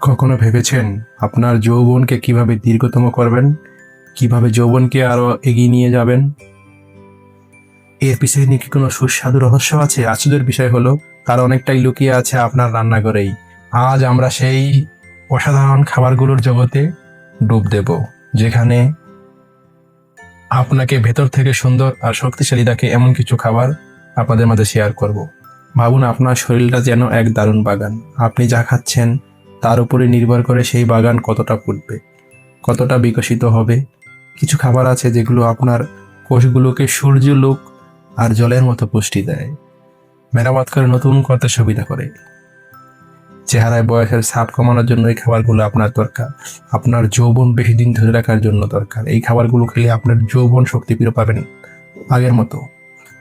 কখনো ভেবেছেন আপনার যৌবনকে কীভাবে দীর্ঘতম করবেন? কীভাবে যৌবনকে আরও এগিয়ে নিয়ে যাবেন? এর পিছনে কি কোনো সুস্বাদু রহস্য আছে? আশ্চর্যের বিষয় হলো, তার অনেকটাই লুকিয়ে আছে আপনার রান্নাঘরেই। আজ আমরা সেই অসাধারণ খাবারগুলোর জগতে ডুব দেব, যেখানে আপনাকে ভেতর থেকে সুন্দর আর শক্তিশালী রাখে এমন কিছু খাবার আপনাদের মাঝে শেয়ার করব। ভাবুন, আপনার শরীরটা যেন এক দারুণ বাগান। আপনি যা খাচ্ছেন তার উপরে নির্ভর করে সেই বাগান কতটা ফুটবে, কতটা বিকশিত হবে। কিছু খাবার আছে যেগুলো আপনার কোষগুলোকে সূর্য লোক আর জলের মতো পুষ্টি দেয়। মেরামত করে নতুন করতে সুবিধা করে। চেহারায় বয়সের ছাপ কমানোর জন্য এই খাবারগুলো আপনার দরকার। আপনার যৌবন বেশি দিন ধরে রাখার জন্য দরকার। এই খাবারগুলো খেলে আপনার যৌবন শক্তি ফিরে পাবেন আগের মতো।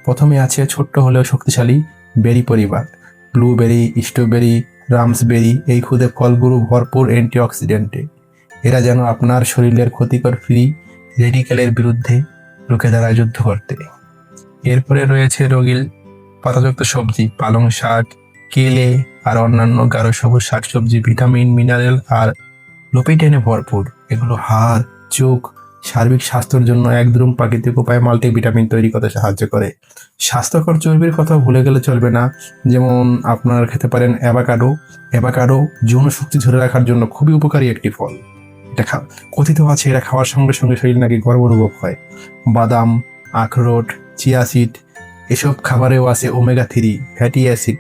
প্রথমে আছে ছোট্ট হলেও শক্তিশালী বেরি পরিবার। ব্লুবেরি, স্ট্রবেরি রামসবেরি, এই খুদে ফলগুলো ভরপুর অ্যান্টিঅক্সিডেন্টে। এরা যেন আপনার শরীরের ক্ষতিকর ফ্রি রেডিকেলের বিরুদ্ধে রুখে দাঁড়ায় যুদ্ধ করতে। এরপরে রয়েছে রোগীল পাতাযুক্ত সবজি, পালং শাক, কেলে আর অন্যান্য গাঢ় সবুজ শাকসবজি, ভিটামিন, মিনারেল আর লোপিটেনে ভরপুর। এগুলো হাড়, চোখ সার্বিক স্বাস্থ্যের জন্য একদম প্রাকৃতিক উপায়ে মাল্টিভিটামিন তৈরি করতে সাহায্য করে। স্বাস্থ্যকর চর্বির কথা ভুলে গেলে চলবে না। যেমন আপনার খেতে পারেন অ্যাভাকাডো অ্যাভাকাডো যৌন শক্তি ধরে রাখার জন্য খুবই উপকারী একটি ফল। এটা কথিত আছে এটা খাওয়ার সঙ্গে সঙ্গে শরীর নাকি গর্ব অনুভব হয়। বাদাম, আখরোট চিয়া সিড এসব খাবারেও আছে ওমেগা থ্রি ফ্যাটি অ্যাসিড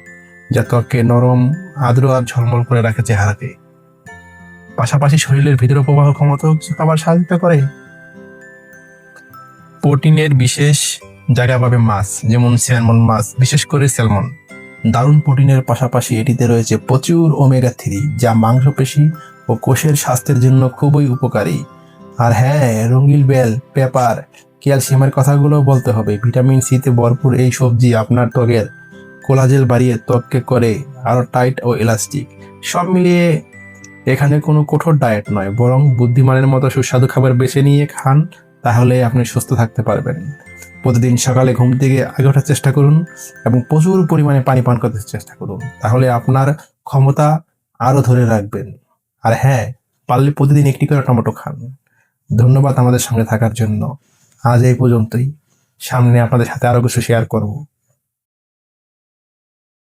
যা ত্বককে নরম, আর্দ্র আর ঝলমল করে রাখে চেহারাকে পাশাপাশি শরীরের ভিতরে প্রবাহ ক্ষমতাও কিছু খাবার সাহায্য করে। প্রোটিনের বিশেষ জায়গা পাবে মাছ, যেমন স্যালমন মাছ, বিশেষ করে স্যালমন। দারুণ প্রোটিনের পাশাপাশি এটিতে রয়েছে প্রচুর ওমেগা থ্রি যা মাংসপেশি ও কোষের স্বাস্থ্যের জন্য খুবই উপকারী। আর হ্যাঁ রঙিল বেল, পেপার, ক্যালসিয়ামের কথাগুলো বলতে হবে। ভিটামিন সিতে ভরপুর এই সবজি আপনার ত্বকের কোলাজেল বাড়িয়ে ত্বককে করে, আরও টাইট ও ইলাস্টিক। সব মিলিয়ে এখানে কোনো কঠোর ডায়েট নয়, বরং বুদ্ধিমানের মতো সুস্বাদু খাবার বেছে নিয়ে খান তাহলে আপনি সুস্থ থাকতে পারবেন। প্রতিদিন সকালে ঘুম থেকে আগে ওঠার চেষ্টা করুন এবং প্রচুর পরিমাণে পানি পান করতে চেষ্টা করুন। তাহলে আপনার ক্ষমতা আরও ধরে রাখবেন। আর হ্যাঁ পারলে প্রতিদিন একটি করে টমেটো খান। ধন্যবাদ আমাদের সঙ্গে থাকার জন্য। আজ এই পর্যন্তই। সামনে আপনাদের সাথে আরও কিছু শেয়ার করব।